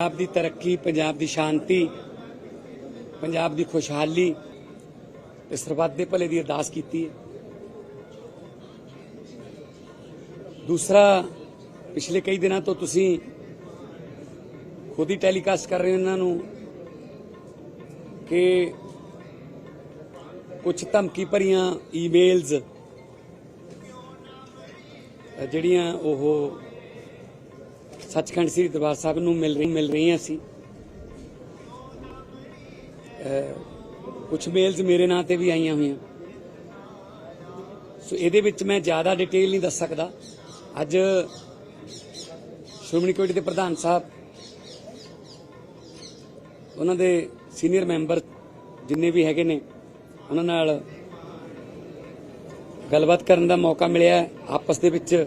ਪੰਜਾਬ ਦੀ ਤਰੱਕੀ, ਪੰਜਾਬ ਦੀ ਸ਼ਾਂਤੀ, ਪੰਜਾਬ ਦੀ ਖੁਸ਼ਹਾਲੀ ਤੇ ਸਰਬੱਤ ਦੇ ਭਲੇ ਦੀ ਅਰਦਾਸ ਕੀਤੀ ਹੈ। ਦੂਸਰਾ, ਪਿਛਲੇ ਕਈ ਦਿਨਾਂ ਤੋਂ ਤੁਸੀਂ ਖੁਦ ਹੀ ਟੈਲੀਕਾਸਟ ਕਰ ਰਹੇ ਹੋ ਇਹਨਾਂ ਨੂੰ ਕਿ ਕੁਝ ਧਮਕੀ ਭਰੀਆਂ ਈਮੇਲਸ ਜਿਹੜੀਆਂ ਉਹ ਸੱਚਖੰਡ ਸ੍ਰੀ ਦਰਬਾਰ ਸਾਹਿਬ ਨੂੰ ਮਿਲ ਰਹੀ ਮਿਲ ਰਹੀਆਂ ਸੀ। ਕੁਝ ਮੇਲਸ ਮੇਰੇ ਨਾਂ ਤੇ ਵੀ ਆਈਆਂ ਹੋਈਆਂ। ਸੋ ਇਹਦੇ ਵਿੱਚ ਮੈਂ ਜ਼ਿਆਦਾ ਡਿਟੇਲ ਨਹੀਂ ਦੱਸ ਸਕਦਾ। ਅੱਜ ਸ਼੍ਰੋਮਣੀ ਕਮੇਟੀ ਦੇ ਪ੍ਰਧਾਨ ਸਾਹਿਬ, ਉਹਨਾਂ ਦੇ ਸੀਨੀਅਰ ਮੈਂਬਰ ਜਿੰਨੇ ਵੀ ਹੈਗੇ ਨੇ, ਉਹਨਾਂ ਨਾਲ ਗੱਲਬਾਤ ਕਰਨ ਦਾ ਮੌਕਾ ਮਿਲਿਆ। ਆਪਸ ਦੇ ਵਿੱਚ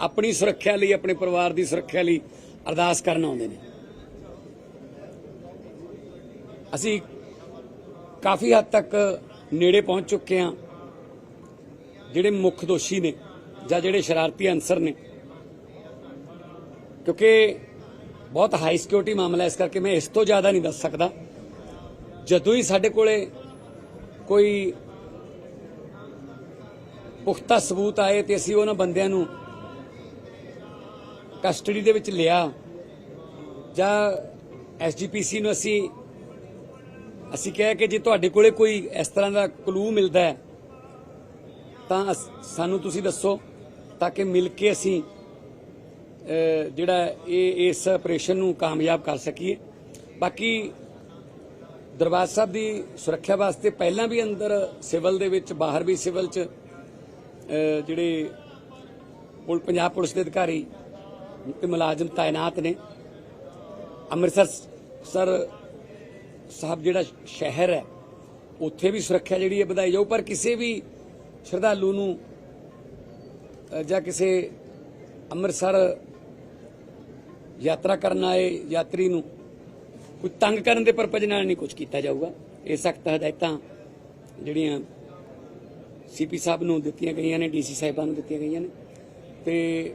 ਆਪਣੀ ਸੁਰੱਖਿਆ ਲਈ, ਆਪਣੇ ਪਰਿਵਾਰ ਦੀ ਸੁਰੱਖਿਆ ਲਈ ਅਰਦਾਸ ਕਰਨ ਆਉਂਦੇ ਨੇ। ਅਸੀਂ ਕਾਫੀ ਹੱਦ ਤੱਕ ਨੇੜੇ ਪਹੁੰਚ ਚੁੱਕੇ ਹਾਂ। ਜਿਹੜੇ ਮੁੱਖ ਦੋਸ਼ੀ ਨੇ ਜਾਂ ਜਿਹੜੇ ਸ਼ਰਾਰਤੀ ਅਨਸਰ ਨੇ। ਕਿਉਂਕਿ ਬਹੁਤ ਹਾਈ ਸਿਕਿਉਰਿਟੀ ਮਾਮਲਾ ਇਸ ਕਰਕੇ ਮੈਂ ਇਸ ਤੋਂ ਜ਼ਿਆਦਾ ਨਹੀਂ ਦੱਸ ਸਕਦਾ। ਜਦੋਂ ਹੀ ਸਾਡੇ ਕੋਲੇ ਕੋਈ ਪੁਖਤਾ ਸਬੂਤ ਆਏ ਤੇ ਅਸੀਂ ਉਹਨਾਂ ਬੰਦਿਆਂ ਨੂੰ ਕਸਟਡੀ ਦੇ ਵਿੱਚ ਲਿਆ। ਜਾਂ ਐਸਜੀਪੀਸੀ ਨੂੰ ਅਸੀਂ ਅਸੀਂ ਕਿਹਾ ਕਿ ਜੇ ਤੁਹਾਡੇ ਕੋਲੇ ਕੋਈ ਇਸ ਤਰ੍ਹਾਂ ਦਾ ਕਲੂ ਮਿਲਦਾ ਹੈ, ਤਾਂ ਸਾਨੂੰ ਤੁਸੀਂ ਦੱਸੋ, ਤਾਂ ਕਿ ਮਿਲ ਕੇ ਅਸੀਂ ਜਿਹੜਾ ਇਹ, ਇਸ ਆਪਰੇਸ਼ਨ ਨੂੰ ਕਾਮਯਾਬ ਕਰ ਸਕੀਏ। ਬਾਕੀ ਦਰਬਾਰ ਸਾਹਿਬ ਦੀ ਸੁਰੱਖਿਆ ਵਾਸਤੇ ਪਹਿਲਾਂ ਵੀ ਅੰਦਰ ਸਿਵਲ ਦੇ ਵਿੱਚ, ਬਾਹਰ ਵੀ ਸਿਵਲ 'ਚ ਜਿਹੜੇ ਪੁਲ, ਪੰਜਾਬ ਪੁਲਿਸ ਦੇ ਅਧਿਕਾਰੀ ਮੁਲਾਜ਼ਮ ਤਾਇਨਾਤ ਨੇ। ਅੰਮ੍ਰਿਤਸਰ ਸਰ ਸਾਹਿਬ ਜਿਹੜਾ ਸ਼ਹਿਰ ਹੈ, ਉੱਥੇ ਵੀ ਸੁਰੱਖਿਆ ਜਿਹੜੀ ਹੈ ਵਧਾਈ ਜਾਊ, ਪਰ ਕਿਸੇ ਵੀ ਸ਼ਰਧਾਲੂ ਨੂੰ ਜਾਂ ਕਿਸੇ ਅੰਮ੍ਰਿਤਸਰ ਯਾਤਰਾ ਕਰਨ ਆਏ ਯਾਤਰੀ ਨੂੰ ਕੋਈ ਤੰਗ ਕਰਨ ਦੇ ਪਰਪਜ਼ ਨਾਲ ਨਹੀਂ ਕੁਝ ਕੀਤਾ ਜਾਊਗਾ। ਇਹ ਸਖਤ ਹਦਾਇਤਾਂ ਜਿਹੜੀਆਂ ਸੀਪੀ ਸਾਹਿਬ ਨੂੰ ਦਿੱਤੀਆਂ ਗਈਆਂ ਨੇ, ਡੀਸੀ ਸਾਹਿਬਾਂ ਨੂੰ ਦਿੱਤੀਆਂ ਗਈਆਂ ਨੇ। ਤੇ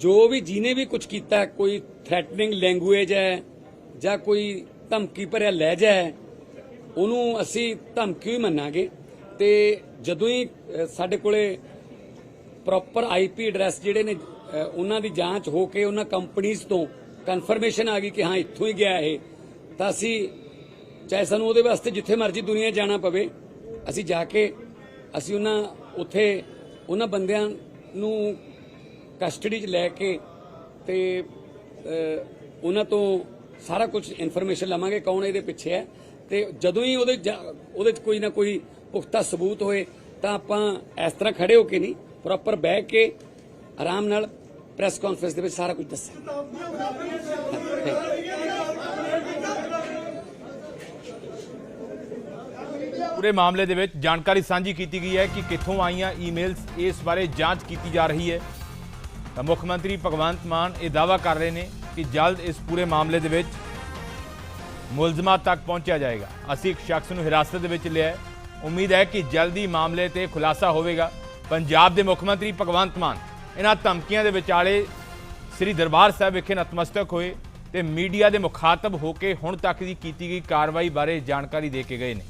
ਜੋ ਵੀ ਜਿਹਨੇ ਵੀ ਕੁਝ ਕੀਤਾ, ਕੋਈ ਥ੍ਰੈਟਨਿੰਗ ਲੈਂਗੁਏਜ ਹੈ ਜਾਂ ਕੋਈ ਧਮਕੀ ਭਰਿਆ ਲਹਿਜਾ ਹੈ, ਉਹਨੂੰ ਅਸੀਂ ਧਮਕੀ ਹੀ ਮੰਨਾਂਗੇ। ਤੇ ਜਦੋਂ ਹੀ ਸਾਡੇ ਕੋਲੇ ਪ੍ਰੋਪਰ ਆਈਪੀ ਐਡਰੈਸ ਜਿਹੜੇ ਨੇ ਉਹਨਾਂ ਦੀ ਜਾਂਚ ਹੋ ਕੇ ਉਹਨਾਂ ਕੰਪਨੀਆਂ ਤੋਂ ਕਨਫਰਮੇਸ਼ਨ ਆ ਗਈ ਕਿ ਹਾਂ, ਇੱਥੋਂ ਹੀ ਗਿਆ ਇਹ, ਤਾਂ ਅਸੀਂ ਚਾਹੇ ਸਾਨੂੰ ਉਹਦੇ ਵਾਸਤੇ ਜਿੱਥੇ ਮਰਜ਼ੀ ਦੁਨੀਆ ਜਾਣਾ ਪਵੇ, ਅਸੀਂ ਜਾ ਕੇ, ਅਸੀਂ ਉਹਨਾਂ, ਉੱਥੇ ਉਹਨਾਂ ਬੰਦਿਆਂ ਨੂੰ ਕਸਟਡੀ 'ਚ ਲੈ ਕੇ ਤੇ ਉਹਨਾਂ ਤੋਂ ਸਾਰਾ ਕੁਝ ਇਨਫੋਰਮੇਸ਼ਨ ਲਵਾਂਗੇ ਕੌਣ ਇਹਦੇ ਪਿੱਛੇ ਹੈ। ਤੇ ਜਦੋਂ ਹੀ ਉਹਦੇ ਜਾ- ਉਹਦੇ 'ਚ ਕੋਈ ਨਾ ਕੋਈ ਪੁਖਤਾ ਸਬੂਤ ਹੋਏ, ਤਾਂ ਆਪਾਂ ਇਸ ਤਰ੍ਹਾਂ ਖੜੇ ਹੋ ਕੇ ਨਹੀਂ ਪ੍ਰੋਪਰ ਬਹਿ ਕੇ ਆਰਾਮ ਨਾਲ ਪ੍ਰੈਸ ਕਾਨਫਰੰਸ ਦੇ ਵਿੱਚ ਸਾਰਾ ਕੁਝ ਦੱਸਾਂਗੇ। ਪੂਰੇ ਮਾਮਲੇ ਦੇ ਵਿੱਚ ਜਾਣਕਾਰੀ ਸਾਂਝੀ ਕੀਤੀ ਗਈ ਹੈ ਕਿ ਕਿੱਥੋਂ ਆਈਆਂ ਈਮੇਲਸ ਇਸ ਬਾਰੇ ਜਾਂਚ ਕੀਤੀ ਜਾ ਰਹੀ ਹੈ। ਤਾਂ ਮੁੱਖ ਮੰਤਰੀ ਭਗਵੰਤ ਮਾਨ ਇਹ ਦਾਅਵਾ ਕਰ ਰਹੇ ਨੇ ਕਿ ਜਲਦ ਇਸ ਪੂਰੇ ਮਾਮਲੇ ਦੇ ਵਿੱਚ ਮੁਲਜ਼ਮਾਂ ਤੱਕ ਪਹੁੰਚਿਆ ਜਾਏਗਾ। ਅਸੀਂ ਇੱਕ ਸ਼ਖਸ ਨੂੰ ਹਿਰਾਸਤ ਦੇ ਵਿੱਚ ਲਿਆ ਹੈ। ਉਮੀਦ ਹੈ ਕਿ ਜਲਦੀ ਮਾਮਲੇ ਤੇ ਖੁਲਾਸਾ ਹੋਵੇਗਾ। ਪੰਜਾਬ ਦੇ ਮੁੱਖ ਮੰਤਰੀ ਭਗਵੰਤ ਮਾਨ ਇਹਨਾਂ ਧਮਕੀਆਂ ਦੇ ਵਿਚਾਲੇ ਸ੍ਰੀ ਦਰਬਾਰ ਸਾਹਿਬ ਵਿਖੇ ਨਤਮਸਤਕ ਹੋਏ ਤੇ ਮੀਡੀਆ ਦੇ ਮੁਖਾਤਬ ਹੋ ਕੇ ਹੁਣ ਤੱਕ ਦੀ ਕੀਤੀ ਗਈ ਕਾਰਵਾਈ ਬਾਰੇ ਜਾਣਕਾਰੀ ਦੇ ਕੇ ਗਏ ਨੇ।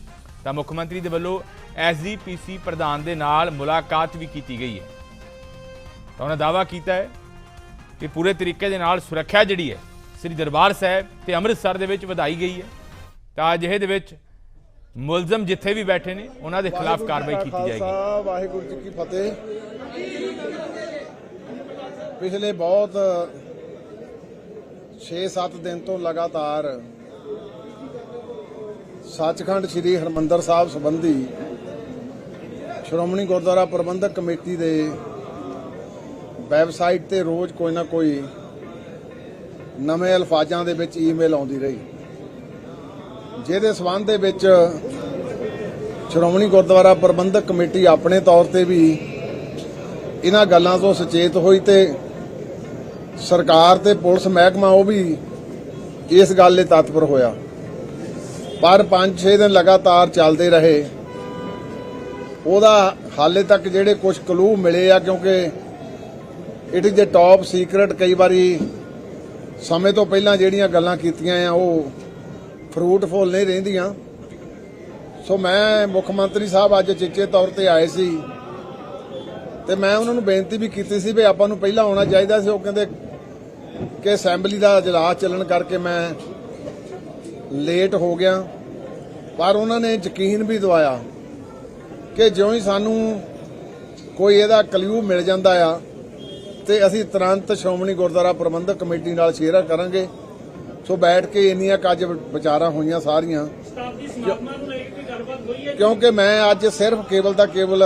ਤਾਂ ਮੁੱਖ ਮੰਤਰੀ ਦੇ ਵੱਲੋਂ ਐਸਜੀਪੀਸੀ ਪ੍ਰਧਾਨ ਦੇ ਨਾਲ ਮੁਲਾਕਾਤ ਵੀ ਕੀਤੀ ਗਈ ਹੈ। ਤਾਂ ਉਹਨਾਂ ਦਾਅਵਾ ਕੀਤਾ ਹੈ ਕਿ ਪੂਰੇ ਤਰੀਕੇ ਦੇ ਨਾਲ ਸੁਰੱਖਿਆ ਜਿਹੜੀ ਹੈ ਸ੍ਰੀ ਦਰਬਾਰ ਸਾਹਿਬ ਤੇ ਅੰਮ੍ਰਿਤਸਰ ਦੇ ਵਿੱਚ ਵਧਾਈ ਗਈ ਹੈ। ਤਾਂ ਅਜਿਹੇ ਦੇ ਵਿੱਚ ਮੁਲਜ਼ਮ ਜਿੱਥੇ ਵੀ ਬੈਠੇ ਨੇ ਉਹਨਾਂ ਦੇ ਖਿਲਾਫ ਕਾਰਵਾਈ ਕੀਤੀ ਜਾਏਗੀ। ਵਾਹਿਗੁਰੂ ਜੀ ਕੀ ਫਤਿਹ। ਪਿਛਲੇ ਬਹੁਤ 6-7 ਦਿਨ ਤੋਂ ਲਗਾਤਾਰ ਸੱਚਖੰਡ ਸ੍ਰੀ ਹਰਮੰਦਰ ਸਾਹਿਬ ਸੰਬੰਧੀ ਸ਼੍ਰੋਮਣੀ ਗੁਰਦੁਆਰਾ ਪ੍ਰਬੰਧਕ ਕਮੇਟੀ ਦੇ ਵੈਬਸਾਈਟ ਤੇ ਰੋਜ਼ ਕੋਈ ਨਾ ਕੋਈ ਨਵੇਂ ਅਲਫਾਜ਼ਾਂ ਦੇ ਵਿੱਚ ਈਮੇਲ ਆਉਂਦੀ ਰਹੀ। ਜਿਹਦੇ ਸਬੰਧ ਦੇ ਵਿੱਚ ਸ਼੍ਰੋਮਣੀ ਗੁਰਦੁਆਰਾ ਪ੍ਰਬੰਧਕ ਕਮੇਟੀ ਆਪਣੇ ਤੌਰ ਤੇ ਵੀ ਇਹਨਾਂ ਗੱਲਾਂ ਤੋਂ ਸੁਚੇਤ ਹੋਈ ਤੇ ਸਰਕਾਰ ਤੇ ਪੁਲਿਸ ਮਹਿਕਮਾ ਉਹ ਵੀ ਇਸ ਗੱਲ ਲਈ ਤਤਪਰ ਹੋਇਆ। ਪਰ 5-6 ਦਿਨ ਲਗਾਤਾਰ ਚੱਲਦੇ ਰਹੇ। ਉਹਦਾ ਹਾਲੇ ਤੱਕ ਜਿਹੜੇ ਕੁਝ ਕਲੂ ਮਿਲੇ ਆ ਕਿਉਂਕਿ it is a top secret ਕਈ ਵਾਰੀ ਸਮੇਂ ਤੋਂ ਪਹਿਲਾਂ ਜਿਹੜੀਆਂ ਗੱਲਾਂ ਕੀਤੀਆਂ ਆ, ਉਹ ਫਰੂਟਫੁਲ ਨਹੀਂ ਰਹਿੰਦੀਆਂ। ਸੋ ਮੈਂ ਮੁੱਖ ਮੰਤਰੀ ਸਾਹਿਬ ਅੱਜ ਚਿੱਚੇ ਤੌਰ ਤੇ ਆਏ ਸੀ ਤੇ ਮੈਂ ਉਹਨਾਂ ਨੂੰ ਬੇਨਤੀ ਵੀ ਕੀਤੀ ਸੀ ਵੀ ਆਪਾਂ ਨੂੰ ਪਹਿਲਾਂ ਆਉਣਾ ਚਾਹੀਦਾ ਸੀ। ਉਹ ਕਹਿੰਦੇ ਕਿ ਅਸੈਂਬਲੀ ਦਾ ਇਜਲਾਸ ਚੱਲਣ ਕਰਕੇ ਮੈਂ ਲੇਟ ਹੋ ਗਿਆ। ਪਰ ਉਹਨਾਂ ਨੇ ਯਕੀਨ ਵੀ ਦਵਾਇਆ ਕਿ ਜਿਉਂ ਹੀ ਸਾਨੂੰ ਕੋਈ ਇਹਦਾ ਕਲਿਊ ਮਿਲ ਜਾਂਦਾ ਆ ਤੇ ਅਸੀਂ ਤੁਰੰਤ ਸ਼੍ਰੋਮਣੀ ਗੁਰਦੁਆਰਾ ਪ੍ਰਬੰਧਕ ਕਮੇਟੀ ਨਾਲ ਸ਼ੇਅਰ ਕਰਾਂਗੇ। ਸੋ ਬੈਠ ਕੇ ਇੰਨੀਆਂ ਕੁ ਅੱਜ ਵਿਚਾਰਾਂ ਹੋਈਆਂ ਸਾਰੀਆਂ। ਕਿਉਂਕਿ ਮੈਂ ਅੱਜ ਸਿਰਫ ਕੇਵਲ ਦਾ ਕੇਵਲ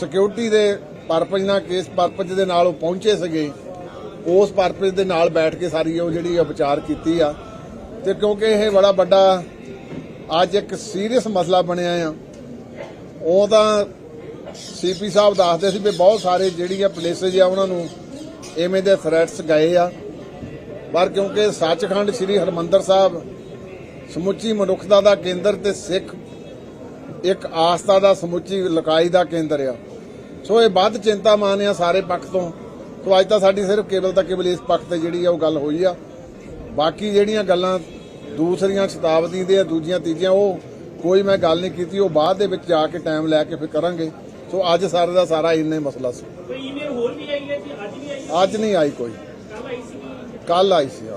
ਸਿਕਿਉਰਿਟੀ ਦੇ ਪਰਪਸ ਨਾਲ ਕੇਸ ਪਰਪਸ ਦੇ ਨਾਲ ਉਹ ਪਹੁੰਚੇ ਸੀਗੇ ਉਸ ਪਰਪਸ ਦੇ ਨਾਲ ਬੈਠ ਕੇ ਸਾਰੀ ਉਹ ਜਿਹੜੀ ਆ ਵਿਚਾਰ ਕੀਤੀ ਆ। ਤੇ ਕਿਉਂਕਿ ਇਹ ਬੜਾ ਵੱਡਾ ਅੱਜ ਇੱਕ ਸੀਰੀਅਸ ਮਸਲਾ ਬਣਿਆ ਆ। ਉਹ ਤਾਂ ਸੀਪੀ ਸਾਹਿਬ ਦੱਸਦੇ ਸੀ ਵੀ ਬਹੁਤ ਸਾਰੇ ਜਿਹੜੀਆਂ ਪਲੇਸਸ ਆ, ਉਹਨਾਂ ਨੂੰ ਐਵੇਂ ਦੇ ਥ੍ਰੈਟਸ ਗਏ ਆ। ਪਰ ਕਿਉਂਕਿ ਸੱਚਖੰਡ ਸ੍ਰੀ ਹਰਮੰਦਰ ਸਾਹਿਬ ਸਮੁੱਚੀ ਮਨੁੱਖਤਾ ਦਾ ਕੇਂਦਰ ਤੇ ਸਿੱਖ ਇੱਕ ਆਸਥਾ ਦਾ, ਸਮੁੱਚੀ ਲੁਕਾਈ ਦਾ ਕੇਂਦਰ ਆ। ਸੋ ਇਹ ਵੱਧ ਚਿੰਤਾਮਾਨ ਆ ਸਾਰੇ ਪੱਖ ਤੋਂ। ਸੋ ਅੱਜ ਤਾਂ ਸਾਡੀ ਸਿਰਫ ਕੇਵਲ ਤਾਂ ਕੇਵਲ ਇਸ ਪੱਖ ਤੇ ਜਿਹੜੀ ਆ ਉਹ ਗੱਲ ਹੋਈ ਆ। ਬਾਕੀ ਜਿਹੜੀਆਂ ਗੱਲਾਂ ਦੂਸਰੀਆਂ ਸ਼ਤਾਬਦੀ ਦੇ ਦੂਜੀਆਂ ਤੀਜੀਆਂ, ਉਹ ਕੋਈ ਮੈਂ ਗੱਲ ਨਹੀਂ ਕੀਤੀ, ਉਹ ਬਾਅਦ ਦੇ ਵਿੱਚ ਜਾ ਕੇ ਟਾਈਮ ਲੈ ਕੇ ਫਿਰ ਕਰਾਂਗੇ। ਸੋ ਅੱਜ ਸਾਰੇ ਦਾ ਸਾਰਾ ਇੰਨਾ ਹੀ ਮਸਲਾ ਸੀ। ਕੋਈ ਈਮੇਲ ਹੋਰ ਵੀ ਆਈ ਹੈ ਕਿ ਅੱਜ ਵੀ ਆਈ ਅੱਜ ਨਹੀਂ ਆਈ ਕੋਈ। ਕੱਲ ਆਈ ਸੀ ਕੱਲ ਆਈ ਸੀ ਆ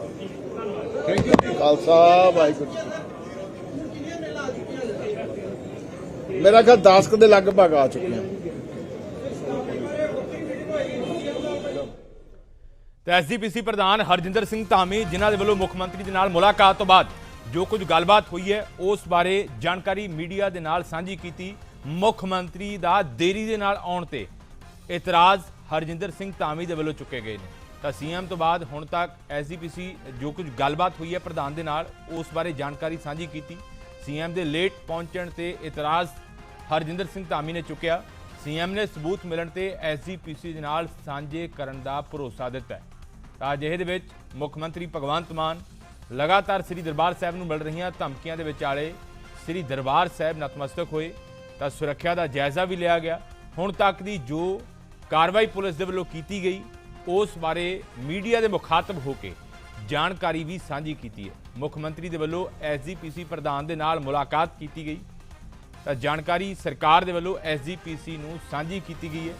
ਥੈਂਕ ਯੂ ਖਾਲਸਾ ਵਾਹਿਗੁਰੂ ਜੀ। ਮੇਰਾ ਖਿਆਲ 10 ਕੁ ਦੇ ਲਗਭਗ ਆ ਚੁੱਕੀਆਂ ਤੇ ਐਸਜੀਪੀਸੀ ਪ੍ਰਧਾਨ ਹਰਜਿੰਦਰ ਸਿੰਘ ਧਾਮੀ ਜਿਨ੍ਹਾਂ ਦੇ ਵੱਲੋਂ ਮੁੱਖ ਮੰਤਰੀ ਦੇ ਨਾਲ ਮੁਲਾਕਾਤ ਤੋਂ ਬਾਅਦ ਜੋ ਕੁਝ ਗੱਲਬਾਤ ਹੋਈ ਹੈ ਉਸ ਬਾਰੇ ਜਾਣਕਾਰੀ ਮੀਡੀਆ ਦੇ ਨਾਲ ਸਾਂਝੀ ਕੀਤੀ ਮੁੱਖ ਮੰਤਰੀ ਦਾ ਦੇਰੀ ਦੇ ਨਾਲ ਆਉਣ ਤੇ ਇਤਰਾਜ਼ ਹਰਜਿੰਦਰ ਸਿੰਘ ਧਾਮੀ ਦੇ ਵੱਲੋਂ ਚੁੱਕੇ ਗਏ ਨੇ। ਤਾਂ ਸੀਐਮ ਤੋਂ ਬਾਅਦ ਹੁਣ ਤੱਕ ਐਸਜੀਪੀਸੀ ਜੋ ਕੁਝ ਗੱਲਬਾਤ ਹੋਈ ਹੈ ਪ੍ਰਧਾਨ ਦੇ ਨਾਲ, ਉਸ ਬਾਰੇ ਜਾਣਕਾਰੀ ਸਾਂਝੀ ਕੀਤੀ। ਸੀਐਮ ਦੇ ਲੇਟ ਪਹੁੰਚਣ ਤੇ ਇਤਰਾਜ਼ ਹਰਜਿੰਦਰ ਸਿੰਘ ਧਾਮੀ ਨੇ ਚੁੱਕਿਆ। ਸੀਐਮ ਨੇ ਸਬੂਤ ਮਿਲਣ ਤੇ ਐਸਜੀਪੀਸੀ ਦੇ ਨਾਲ ਸਾਂਝੇ ਕਰਨ ਦਾ ਭਰੋਸਾ ਦਿੱਤਾ ਤਾਂ ਅਜਿਹੇ ਦੇ ਵਿੱਚ ਮੁੱਖ ਮੰਤਰੀ ਭਗਵੰਤ ਮਾਨ, ਲਗਾਤਾਰ ਸ੍ਰੀ ਦਰਬਾਰ ਸਾਹਿਬ ਨੂੰ ਮਿਲ ਰਹੀਆਂ ਧਮਕੀਆਂ ਦੇ ਵਿਚਾਲੇ ਸ੍ਰੀ ਦਰਬਾਰ ਸਾਹਿਬ ਨਤਮਸਤਕ ਹੋਏ। ਤਾਂ ਸੁਰੱਖਿਆ ਦਾ ਜਾਇਜ਼ਾ ਵੀ ਲਿਆ ਗਿਆ। ਹੁਣ ਤੱਕ ਦੀ ਜੋ ਕਾਰਵਾਈ ਪੁਲਿਸ ਦੇ ਵੱਲੋਂ ਕੀਤੀ ਗਈ, ਉਸ ਬਾਰੇ ਮੀਡੀਆ ਦੇ ਮੁਖਾਤਬ ਹੋ ਕੇ ਜਾਣਕਾਰੀ ਵੀ ਸਾਂਝੀ ਕੀਤੀ ਹੈ। ਮੁੱਖ ਮੰਤਰੀ ਦੇ ਵੱਲੋਂ ਐਸਜੀਪੀਸੀ ਪ੍ਰਧਾਨ ਦੇ ਨਾਲ ਮੁਲਾਕਾਤ ਕੀਤੀ ਗਈ। ਤਾਂ ਜਾਣਕਾਰੀ ਸਰਕਾਰ ਦੇ ਵੱਲੋਂ ਐਸਜੀਪੀਸੀ ਨੂੰ ਸਾਂਝੀ ਕੀਤੀ ਗਈ ਹੈ।